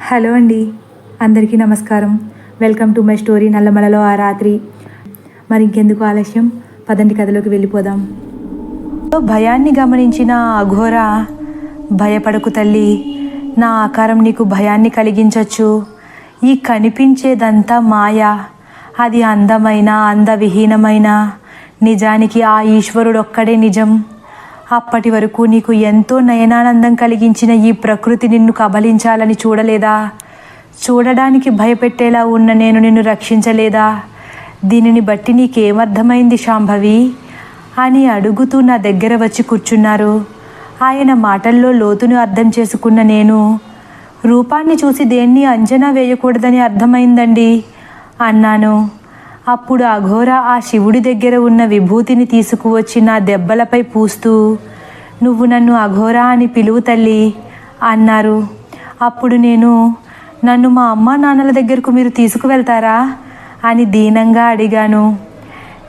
Hello అండి. అందరికీ నమస్కారం. వెల్కమ్ టు మై స్టోరీ నల్లమలలో ఆ రాత్రి. మరి ఇంకెందుకు ఆలస్యం? పదండి కథలోకి వెళ్ళిపోదాం. భయాన్ని గమనించిన అఘోర భయపడకు తల్లి. నా ఆకారం నీకు భయాన్ని కలిగించవచ్చు ఈ కనిపించేదంతా మాయ. అది అందమైన అందవిహీనమైన. నిజానికి ఆ ఈశ్వరుడు ఒక్కడే నిజం. అప్పటి వరకు నీకు ఎంతో నయనానందం కలిగించిన ఈ ప్రకృతి నిన్ను కబలించాలని చూడలేదా? చూడడానికి భయపెట్టేలా ఉన్న నేను నిన్ను రక్షించలేదా? దీనిని బట్టి నీకేమర్థమైంది శాంభవి? అని అడుగుతూ నా దగ్గర వచ్చి కూర్చున్నారు. ఆయన మాటల్లో లోతును అర్థం చేసుకున్న నేను రూపాన్ని చూసి దేన్ని అంచనా వేయకూడదని అర్థమైందండి? అన్నాను. అప్పుడు అఘోర ఆ శివుడి దగ్గర ఉన్న విభూతిని తీసుకువచ్చి నా దెబ్బలపై పూస్తూ నువ్వు నన్ను అఘోర అని పిలువు తల్లి అన్నారు. అప్పుడు నేను నన్ను మా అమ్మ నాన్నల దగ్గరకు మీరు తీసుకువెళ్తారా? అని దీనంగా అడిగాను.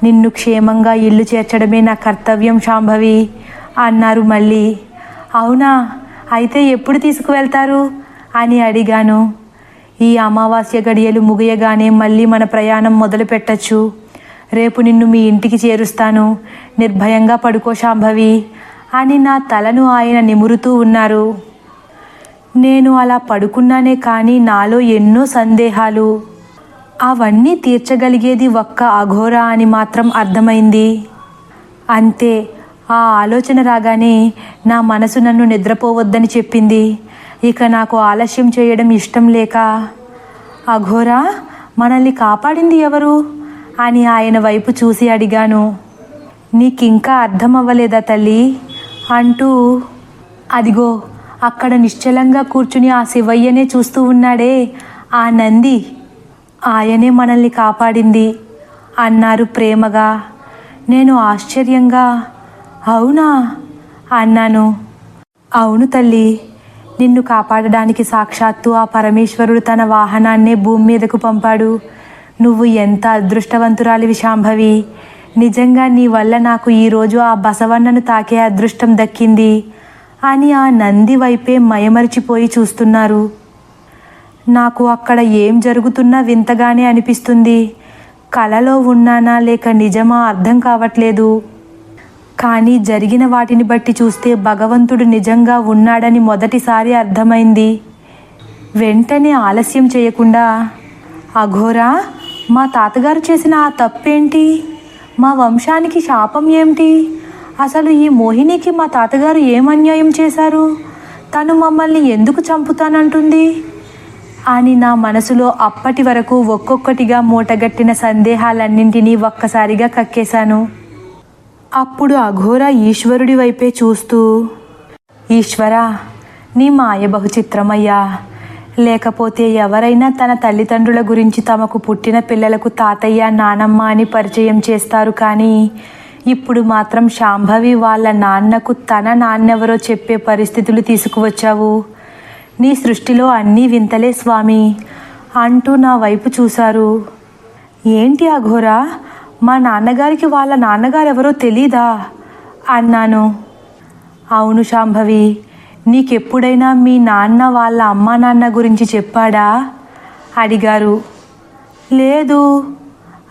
నిన్ను క్షేమంగా ఇల్లు చేర్చడమే నా కర్తవ్యం శాంభవి అన్నారు మళ్ళీ. అవునా? అయితే ఎప్పుడు తీసుకువెళ్తారు? అని అడిగాను. ఈ అమావాస్య గడియలు ముగియగానే మళ్ళీ మన ప్రయాణం మొదలు పెట్టచ్చు. రేపు నిన్ను మీ ఇంటికి చేరుస్తాను. నిర్భయంగా పడుకో శాంభవి అని నా తలను ఆయన నిమురుతూ ఉన్నారు. నేను అలా పడుకున్నానే కానీ నాలో ఎన్నో సందేహాలు. అవన్నీ తీర్చగలిగేది ఒక్క అఘోర అని మాత్రం అర్థమైంది. అంతే ఆ ఆలోచన రాగానే నా మనసు నన్ను నిద్రపోవద్దని చెప్పింది. ఇక నాకు ఆలస్యం చేయడం ఇష్టం లేక. అఘోరా మనల్ని కాపాడింది ఎవరు? అని ఆయన వైపు చూసి అడిగాను. నీకింకా అర్థం అవ్వలేదా తల్లి? అంటూ అదిగో అక్కడ నిశ్చలంగా కూర్చుని ఆ శివయ్యనే చూస్తూ ఉన్నాడే. ఆ నంది ఆయనే మనల్ని కాపాడింది అన్నారు ప్రేమగా. నేను ఆశ్చర్యంగా అవునా? అన్నాను. అవును తల్లి. నిన్ను కాపాడడానికి సాక్షాత్తు ఆ పరమేశ్వరుడు తన వాహనాన్నే భూమి మీదకు పంపాడు. నువ్వు ఎంత అదృష్టవంతురాలివి శాంభవి. నిజంగా నీ వల్ల నాకు ఈరోజు ఆ బసవన్నను తాకే అదృష్టం దక్కింది. అని ఆ నంది వైపే మయమరిచిపోయి చూస్తున్నారు. నాకు అక్కడ ఏం జరుగుతున్నా వింతగానే అనిపిస్తుంది. కలలో ఉన్నానా లేక నిజమా అర్థం కావట్లేదు. కానీ జరిగిన వాటిని బట్టి చూస్తే భగవంతుడు నిజంగా ఉన్నాడని మొదటిసారి అర్థమైంది. వెంటనే ఆలస్యం చేయకుండా అఘోరా మా తాతగారు చేసిన ఆ తప్పేంటి? మా వంశానికి శాపం ఏమిటి? అసలు ఈ మోహినికి మా తాతగారు ఏం అన్యాయం చేశారు? తను మమ్మల్ని ఎందుకు చంపుతానంటుంది? అని నా మనసులో అప్పటి వరకు ఒక్కొక్కటిగా మూటగట్టిన సందేహాలన్నింటినీ ఒక్కసారిగా కక్కేశాను. అప్పుడు అఘోర ఈశ్వరుడి వైపే చూస్తూ ఈశ్వరా నీ మాయ బహుచిత్రమయ్యా. లేకపోతే ఎవరైనా తన తల్లిదండ్రుల గురించి తమకు పుట్టిన పిల్లలకు తాతయ్య నానమ్మ అని పరిచయం చేస్తారు కానీ ఇప్పుడు మాత్రం శాంభవి వాళ్ళ నాన్నకు తన నాన్నెవరో చెప్పే పరిస్థితులు తీసుకువచ్చావు. నీ సృష్టిలో అన్నీ వింతలే స్వామి. అంటూ నా వైపు చూశారు. ఏంటి అఘోరా మా నాన్నగారికి వాళ్ళ నాన్నగారు ఎవరో తెలీదా? అన్నాను. అవును శాంభవి నీకెప్పుడైనా మీ నాన్న వాళ్ళ అమ్మా నాన్న గురించి చెప్పాడా? అడిగారు. లేదు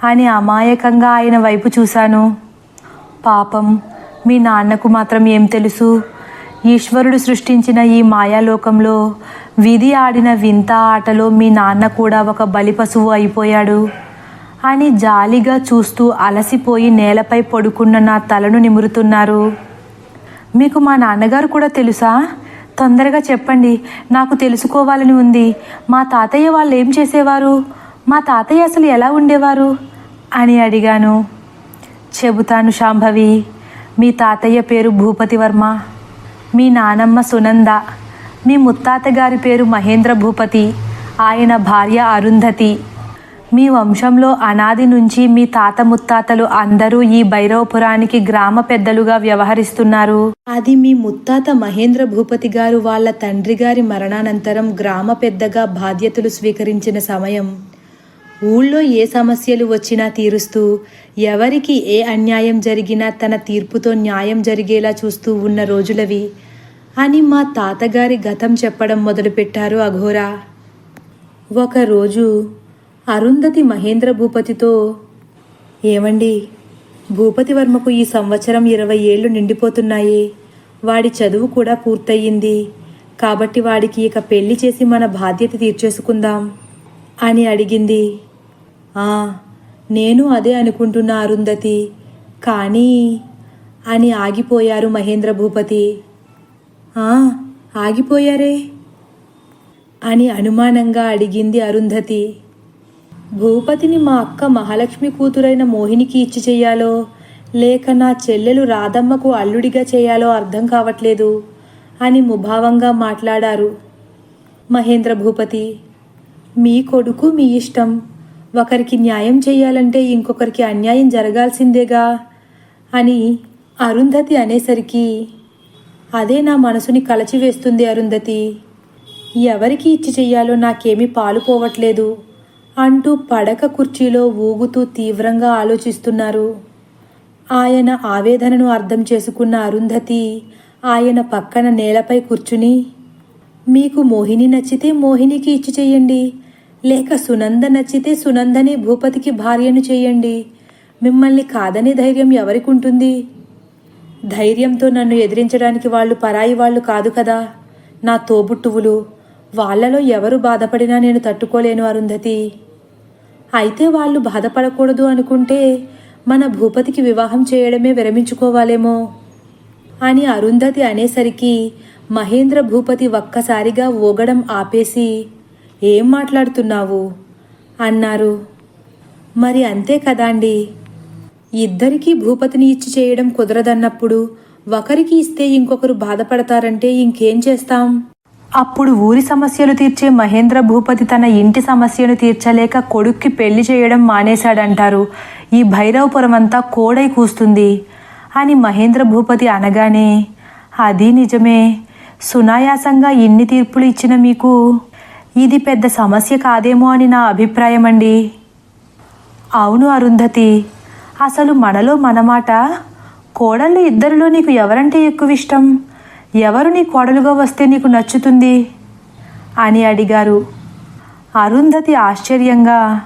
అని అమాయకంగా ఆయన వైపు చూశాను. పాపం మీ నాన్నకు మాత్రం ఏం తెలుసు? ఈశ్వరుడు సృష్టించిన ఈ మాయాలోకంలో విధి ఆడిన వింత ఆటలో మీ నాన్న కూడా ఒక బలిపశువు అయిపోయాడు. అని జాలిగా చూస్తూ అలసిపోయి నేలపై పడుకున్న నా తలను నిమురుతున్నారు. మీకు మా నాన్నగారు కూడా తెలుసా? తొందరగా చెప్పండి. నాకు తెలుసుకోవాలని ఉంది. మా తాతయ్య వాళ్ళు ఏం చేసేవారు? మా తాతయ్య అసలు ఎలా ఉండేవారు? అని అడిగాను. చెబుతాను శాంభవి. మీ తాతయ్య పేరు భూపతి వర్మ. మీ నానమ్మ సునంద. మీ ముత్తాత గారి పేరు మహేంద్ర భూపతి. ఆయన భార్య అరుంధతి. మీ వంశంలో అనాది నుంచి మీ తాత ముత్తాతలు అందరూ ఈ భైరవపురానికి గ్రామ పెద్దలుగా వ్యవహరిస్తున్నారు. అది మీ ముత్తాత మహేంద్ర భూపతి గారు వాళ్ళ తండ్రి గారి మరణానంతరం గ్రామ పెద్దగా బాధ్యతలు స్వీకరించిన సమయం. ఊళ్ళో ఏ సమస్యలు వచ్చినా తీరుస్తూ ఎవరికి ఏ అన్యాయం జరిగినా తన తీర్పుతో న్యాయం జరిగేలా చూస్తూ ఉన్న రోజులవి అని మా తాతగారి గతం చెప్పడం మొదలుపెట్టారు అఘోరా. ఒకరోజు అరుంధతి మహేంద్ర భూపతితో. ఏమండి? భూపతివర్మకు ఈ సంవత్సరం ఇరవై ఏళ్ళు నిండిపోతున్నాయి. వాడి చదువు కూడా పూర్తయింది. కాబట్టి వాడికి ఇక పెళ్ళి చేసి మన బాధ్యత తీర్చేసుకుందాం అని అడిగింది. ఆ నేను అదే అనుకుంటున్నా అరుంధతి. కానీ అని ఆగిపోయారు మహేంద్ర భూపతి. ఆ ఆగిపోయారే అని అనుమానంగా అడిగింది అరుంధతి. భూపతిని మా అక్క మహాలక్ష్మి కూతురైన మోహినికి ఇచ్చి చెయ్యాలో? లేక నా చెల్లెలు రాధమ్మకు అల్లుడిగా చేయాలో అర్థం కావట్లేదు అని ముభావంగా మాట్లాడారు మహేంద్ర భూపతి. మీ కొడుకు మీ ఇష్టం. ఒకరికి న్యాయం చేయాలంటే ఇంకొకరికి అన్యాయం జరగాల్సిందేగా? అని అరుంధతి అనేసరికి అదే నా మనసుని కలచివేస్తుంది అరుంధతి. ఎవరికి ఇచ్చి చెయ్యాలో నాకేమీ పాలుపోవట్లేదు అంటూ పడక కుర్చీలో ఊగుతూ తీవ్రంగా ఆలోచిస్తున్నారు. ఆయన ఆవేదనను అర్థం చేసుకున్న అరుంధతి ఆయన పక్కన నేలపై కూర్చుని మీకు మోహిని నచ్చితే మోహినికి ఇచ్చి చెయ్యండి. లేక సునంద నచ్చితే సునందని భూపతికి భార్యను చేయండి మిమ్మల్ని కాదనే ధైర్యం ఎవరికి ఉంటుంది ధైర్యంతో నన్ను ఎదిరించడానికి వాళ్ళు పరాయి వాళ్ళు కాదు కదా. నా తోబుట్టువులు. వాళ్ళలో ఎవరు బాధపడినా నేను తట్టుకోలేను అరుంధతి. అయితే వాళ్ళు బాధపడకూడదు అనుకుంటే మన భూపతికి వివాహం చేయడమే విరమించుకోవాలేమో. అని అరుంధతి అనేసరికి మహేంద్ర భూపతి ఒక్కసారిగా ఊగడం ఆపేసి ఏం మాట్లాడుతున్నావు? అన్నారు. మరి అంతే కదాండి ఇద్దరికీ భూపతిని ఇచ్చి చేయడం కుదరదన్నప్పుడు ఒకరికి ఇస్తే ఇంకొకరు బాధపడతారంటే ఇంకేం చేస్తాం? అప్పుడు ఊరి సమస్యలు తీర్చే మహేంద్ర భూపతి తన ఇంటి సమస్యను తీర్చలేక కొడుక్కి పెళ్ళి చేయడం మానేశాడంటారు. ఈ భైరవపురం అంతా కోడై కూస్తుంది. అని మహేంద్ర భూపతి అనగానే అది నిజమే. సునాయాసంగా ఇన్ని తీర్పులు ఇచ్చిన మీకు ఇది పెద్ద సమస్య కాదేమో అని నా అభిప్రాయం అండి అవును అరుంధతి. అసలు మనలో మనమాట కోడళ్ళు ఇద్దరిలో నీకు ఎవరంటే ఎక్కువ ఇష్టం ఎవరు నీ కోడలుగా వస్తే నీకు నచ్చుతుంది? అని అడిగారు. అరుంధతి ఆశ్చర్యంగా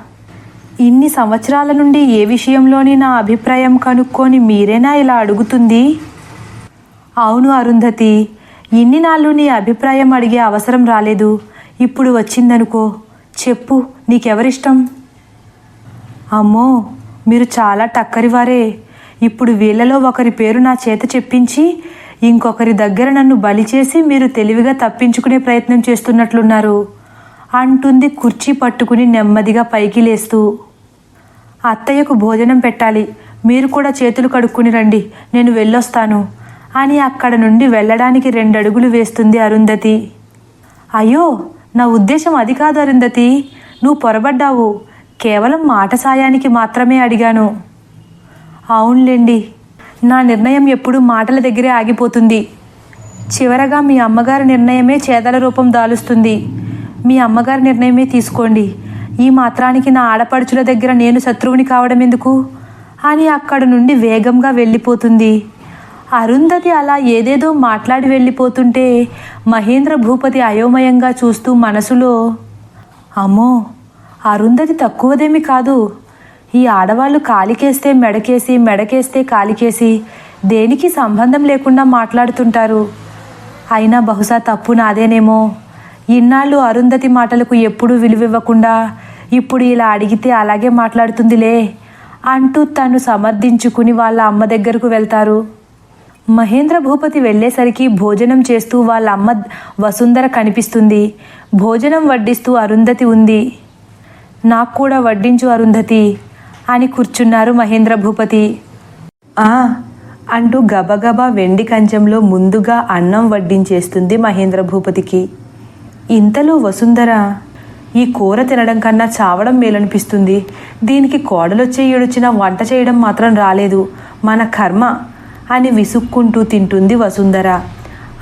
ఇన్ని సంవత్సరాల నుండి ఏ విషయంలోని నా అభిప్రాయం కనుక్కొని మీరేనా ఇలా అడుగుతుంది? అవును అరుంధతి ఇన్ని నాళ్ళు నీ అభిప్రాయం అడిగే అవసరం రాలేదు. ఇప్పుడు వచ్చిందనుకో చెప్పు నీకెవరిష్టం? అమ్మో మీరు చాలా టక్కరివారే. ఇప్పుడు వీళ్ళలో ఒకరి పేరు నా చేత చెప్పించి ఇంకొకరి దగ్గర నన్ను బలి చేసి మీరు తెలివిగా తప్పించుకునే ప్రయత్నం చేస్తున్నట్లున్నారు అంటుంది కుర్చీ పట్టుకుని నెమ్మదిగా పైకి లేస్తూ. అత్తయ్యకు భోజనం పెట్టాలి మీరు కూడా చేతులు కడుక్కుని రండి నేను వెళ్ళొస్తాను అని అక్కడ నుండి వెళ్ళడానికి రెండు అడుగులు వేస్తుంది అరుంధతి. అయ్యో నా ఉద్దేశం అది కాదు అరుంధతి నువ్వు పొరబడ్డావు కేవలం మాట సాయానికి మాత్రమే అడిగాను. అవునులేండి నా నిర్ణయం ఎప్పుడూ మాటల దగ్గరే ఆగిపోతుంది. చివరగా మీ అమ్మగారి నిర్ణయమే చేదల రూపం దాలుస్తుంది. మీ అమ్మగారి నిర్ణయమే తీసుకోండి. ఈ మాత్రానికి నా ఆడపడుచుల దగ్గర నేను శత్రువుని కావడం ఎందుకు? అని అక్కడ నుండి వేగంగా వెళ్ళిపోతుంది. అరుంధతి అలా ఏదేదో మాట్లాడి వెళ్ళిపోతుంటే మహేంద్ర భూపతి అయోమయంగా చూస్తూ మనసులో అమ్మో అరుంధతి తక్కువదేమి కాదు. ఈ ఆడవాళ్ళు కాలికేస్తే మెడకేసి మెడకేస్తే కాలికేసి దేనికి సంబంధం లేకుండా మాట్లాడుతుంటారు? అయినా బహుశా తప్పు నాదేనేమో. ఇన్నాళ్ళు అరుంధతి మాటలకు ఎప్పుడూ విలువివ్వకుండా ఇప్పుడు ఇలా అడిగితే అలాగే మాట్లాడుతుందిలే అంటూ తను సమర్థించుకుని వాళ్ళ అమ్మ దగ్గరకు వెళ్తారు. మహేంద్ర భూపతి వెళ్ళేసరికి భోజనం చేస్తూ వాళ్ళ అమ్మ వసుంధర కనిపిస్తుంది. భోజనం వడ్డిస్తూ అరుంధతి ఉంది. నాకు కూడా వడ్డించు అరుంధతి. అని కూర్చున్నారు మహేంద్ర భూపతి. ఆ అంటూ గబగబా వెండి కంచంలో ముందుగా అన్నం వడ్డించేస్తుంది మహేంద్ర భూపతికి. ఇంతలో వసుంధర ఈ కూర తినడం కన్నా చావడం మేలనిపిస్తుంది. దీనికి కోడలొచ్చే ఏడొచ్చిన వంట చేయడం మాత్రం రాలేదు. మన కర్మ అని విసుక్కుంటూ తింటుంది వసుంధర.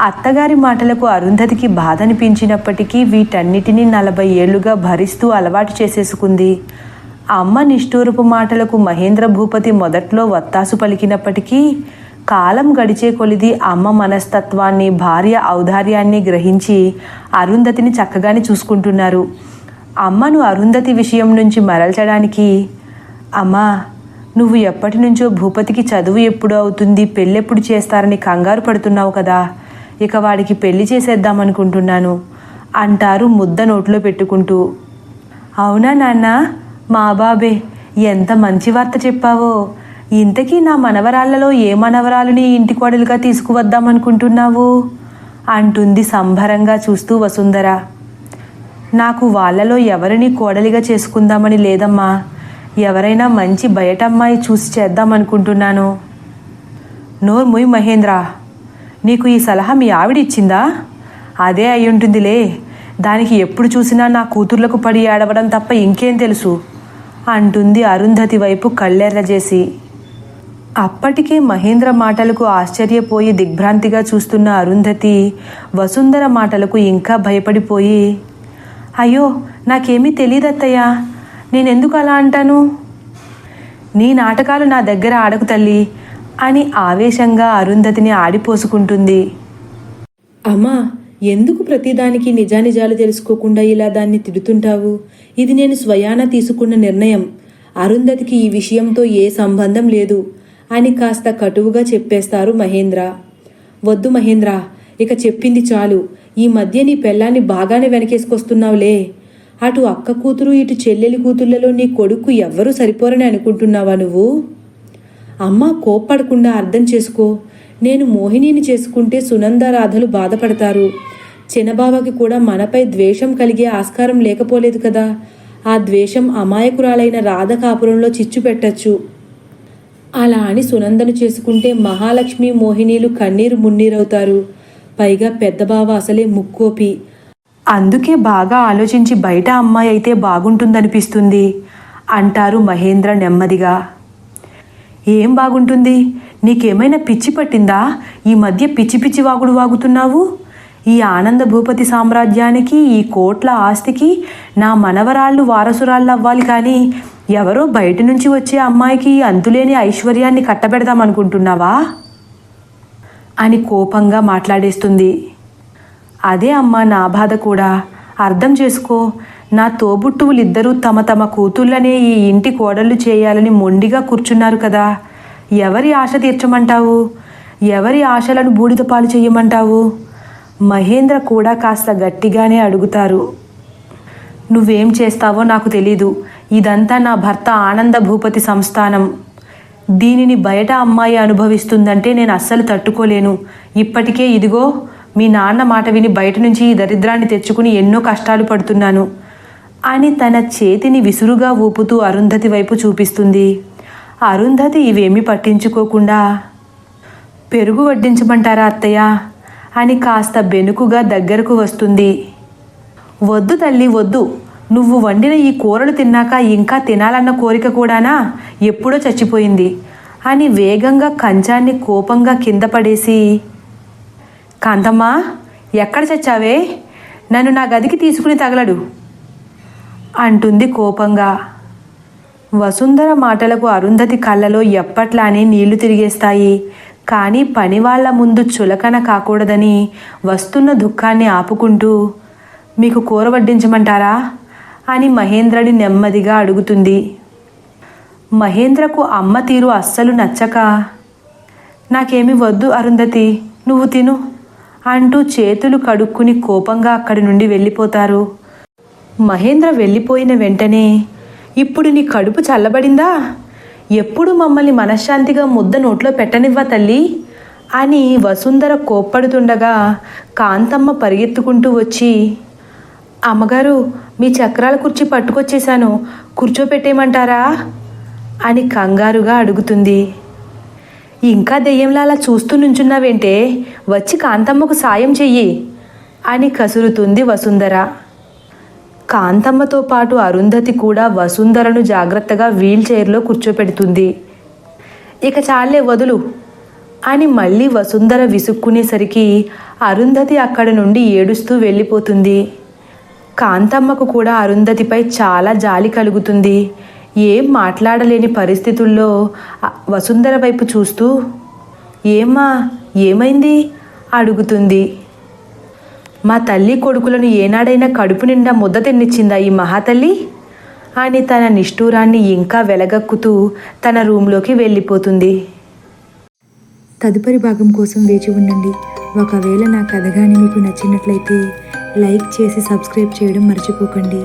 అత్తగారి మాటలకు అరుంధతికి బాధ అనిపించినప్పటికీ వీటన్నిటినీ నలభై ఏళ్ళుగా భరిస్తూ అలవాటు చేసేసుకుంది. అమ్మ నిష్ఠూరపు మాటలకు మహేంద్ర భూపతి మొదట్లో వత్తాసు పలికినప్పటికీ కాలం గడిచే కొలిది అమ్మ మనస్తత్వాన్ని భార్య ఔదార్యాన్ని గ్రహించి అరుంధతిని చక్కగానే చూసుకుంటున్నారు. అమ్మను అరుంధతి విషయం నుంచి మరల్చడానికి అమ్మా నువ్వు ఎప్పటి నుంచో భూపతికి చదువు ఎప్పుడు అవుతుంది పెళ్ళెప్పుడు చేస్తారని కంగారు పడుతున్నావు కదా ఇక వాడికి పెళ్ళి చేసేద్దామనుకుంటున్నాను అంటారు ముద్ద నోట్లో పెట్టుకుంటూ. అవునా నాన్నా? మా బాబే ఎంత మంచి వార్త చెప్పావో. ఇంతకీ నా మనవరాళ్ళలో ఏ మనవరాలని ఇంటి కోడలుగా తీసుకువద్దామనుకుంటున్నావు? అంటుంది సంభరంగా చూస్తూ వసుంధర. నాకు వాళ్ళలో ఎవరిని కోడలిగా చేసుకుందామని లేదమ్మా. ఎవరైనా మంచి బయటమ్మాయి చూసి చేద్దామనుకుంటున్నాను. నోర్ముయ్ మహేంద్ర. నీకు ఈ సలహా మీ ఆవిడిచ్చిందా? అదే అయి ఉంటుందిలే దానికి ఎప్పుడు చూసినా నా కూతుర్లకు పడి ఏడవడం తప్ప ఇంకేం తెలుసు. అంటుంది అరుంధతి వైపు కళ్ళెర్రజేసి. అప్పటికే మహేంద్ర మాటలకు ఆశ్చర్యపోయి దిగ్భ్రాంతిగా చూస్తున్న అరుంధతి వసుంధర మాటలకు ఇంకా భయపడిపోయి అయ్యో నాకేమీ తెలియదత్తయ్యా నేనెందుకు అలా అంటాను? నీ నాటకాలు నా దగ్గర ఆడకు తల్లి అని ఆవేశంగా అరుంధతిని ఆడిపోసుకుంటుంది. అమ్మా ఎందుకు ప్రతిదానికి నిజానిజాలు తెలుసుకోకుండా ఇలా దాన్ని తిడుతుంటావు? ఇది నేను స్వయాన తీసుకున్న నిర్ణయం. అరుంధతికి ఈ విషయంతో ఏ సంబంధం లేదు. అని కాస్త కటువుగా చెప్పేస్తారు మహేంద్ర. వద్దు మహేంద్ర ఇక చెప్పింది చాలు. ఈ మధ్య నీ పెళ్ళాన్ని బాగానే వెనకేసుకొస్తున్నావులే. అటు అక్క కూతురు ఇటు చెల్లెలి కూతుళ్ళలో నీ కొడుకు ఎవ్వరూ సరిపోరని అనుకుంటున్నావా నువ్వు? అమ్మ కోప్పడకుండా అర్థం చేసుకో. నేను మోహినిని చేసుకుంటే సునంద రాధలు బాధపడతారు. చిన్నబావకి కూడా మనపై ద్వేషం కలిగే ఆస్కారం లేకపోలేదు కదా. ఆ ద్వేషం అమాయకురాలైన రాధ కాపురంలో చిచ్చు పెట్టచ్చు. అలా అని సునందను చేసుకుంటే మహాలక్ష్మి మోహినీలు కన్నీరు మున్నీరవుతారు. పైగా పెద్ద బావ అసలే ముక్కోపి. అందుకే బాగా ఆలోచించి బయట అమ్మాయి అయితే బాగుంటుందనిపిస్తుంది అంటారు మహేంద్ర నెమ్మదిగా. ఏం బాగుంటుంది? నీకేమైనా పిచ్చి పట్టిందా? ఈ మధ్య పిచ్చి పిచ్చి వాగుడు వాగుతున్నావు? ఈ ఆనంద భూపతి సామ్రాజ్యానికి ఈ కోట్ల ఆస్తికి నా మనవరాళ్ళు వారసురాళ్ళు అవ్వాలి కానీ ఎవరో బయట నుంచి వచ్చే అమ్మాయికి అంతులేని ఐశ్వర్యాన్ని కట్టబెడదామనుకుంటున్నావా అని కోపంగా మాట్లాడేస్తుంది. అదే అమ్మా నా బాధ కూడా. అర్థం చేసుకో. నా తోబుట్టువులిద్దరూ తమ తమ కూతుళ్ళనే ఈ ఇంటి కోడళ్ళు చేయాలని మొండిగా కూర్చున్నారు కదా. ఎవరి ఆశ తీర్చమంటావు? ఎవరి ఆశలను బూడిదపాలు చేయమంటావు మహేంద్ర కూడా కాస్త గట్టిగానే అడుగుతారు. నువ్వేం చేస్తావో నాకు తెలీదు. ఇదంతా నా భర్త ఆనంద భూపతి సంస్థానం. దీనిని బయట అమ్మాయి అనుభవిస్తుందంటే నేను అస్సలు తట్టుకోలేను. ఇప్పటికే ఇదిగో మీ నాన్న మాట విని బయట నుంచి ఈ దరిద్రాన్ని తెచ్చుకుని ఎన్నో కష్టాలు పడుతున్నాను. అని తన చేతిని విసురుగా ఊపుతూ అరుంధతి వైపు చూపిస్తుంది. అరుంధతి ఇవేమీ పట్టించుకోకుండా పెరుగు వడ్డించమంటారా అత్తయ్య? అని కాస్త బెనుకుగా దగ్గరకు వస్తుంది. వద్దు తల్లి వద్దు. నువ్వు వండిన ఈ కూరలు తిన్నాక ఇంకా తినాలన్న కోరిక కూడానా? ఎప్పుడో చచ్చిపోయింది. అని వేగంగా కంచాన్ని కోపంగా కింద పడేసి కాంతమ్మా ఎక్కడ చచ్చావే? నన్ను నా గదికి తీసుకుని తగలడు. అంటుంది కోపంగా. వసుంధర మాటలకు అరుంధతి కళ్ళలో ఎప్పట్లానే నీళ్ళు తిరిగేస్తాయి. కానీ పనివాళ్ళ ముందు చులకన కాకూడదని వస్తున్న దుఃఖాన్ని ఆపుకుంటూ మీకు కూర వడ్డించమంటారా? అని మహేంద్రని నెమ్మదిగా అడుగుతుంది. మహేంద్రకు అమ్మ తీరు అస్సలు నచ్చక నాకేమి వద్దు అరుంధతి నువ్వు తిను అంటూ చేతులు కడుక్కుని కోపంగా అక్కడి నుండి వెళ్ళిపోతారు. మహేంద్ర వెళ్ళిపోయిన వెంటనే ఇప్పుడు నీ కడుపు చల్లబడిందా? ఎప్పుడు మమ్మల్ని మనశ్శాంతిగా ముద్ద నోట్లో పెట్టనివ్వ తల్లి అని వసుంధర కోప్పడుతుండగా కాంతమ్మ పరిగెత్తుకుంటూ వచ్చి అమ్మగారు మీ చక్రాల కుర్చీ పట్టుకొచ్చేశాను. కూర్చోపెట్టేయమంటారా? అని కంగారుగా అడుగుతుంది. ఇంకా దెయ్యంలా అలా చూస్తూ నుంచున్నావేంటే వచ్చి కాంతమ్మకు సాయం చెయ్యి అని కసురుతుంది వసుంధర. కాంతమ్మతో పాటు అరుంధతి కూడా వసుంధరను జాగ్రత్తగా వీల్ చైర్లో కూర్చోపెడుతుంది. ఇక చాలే వదులు అని మళ్ళీ వసుంధర విసుక్కునేసరికి అరుంధతి అక్కడ నుండి ఏడుస్తూ వెళ్ళిపోతుంది. కాంతమ్మకు కూడా అరుంధతిపై చాలా జాలి కలుగుతుంది. ఏం మాట్లాడలేని పరిస్థితుల్లో వసుంధర వైపు చూస్తూ ఏమ్మా ఏమైంది? అడుగుతుంది. మా తల్లి కొడుకులను ఏనాడైనా కడుపు నిండా ముద్ద తిన్నిచ్చిందా ఈ మహాతల్లి? అని తన నిష్ఠూరాన్ని ఇంకా వెలగక్కుతూ తన రూంలోకి వెళ్ళిపోతుంది. తదుపరి భాగం కోసం వేచి ఉండండి. ఒకవేళ నా కథ కానీ మీకు నచ్చినట్లయితే లైక్ చేసి సబ్స్క్రైబ్ చేయడం మర్చిపోకండి.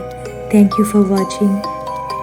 Thank you for watching.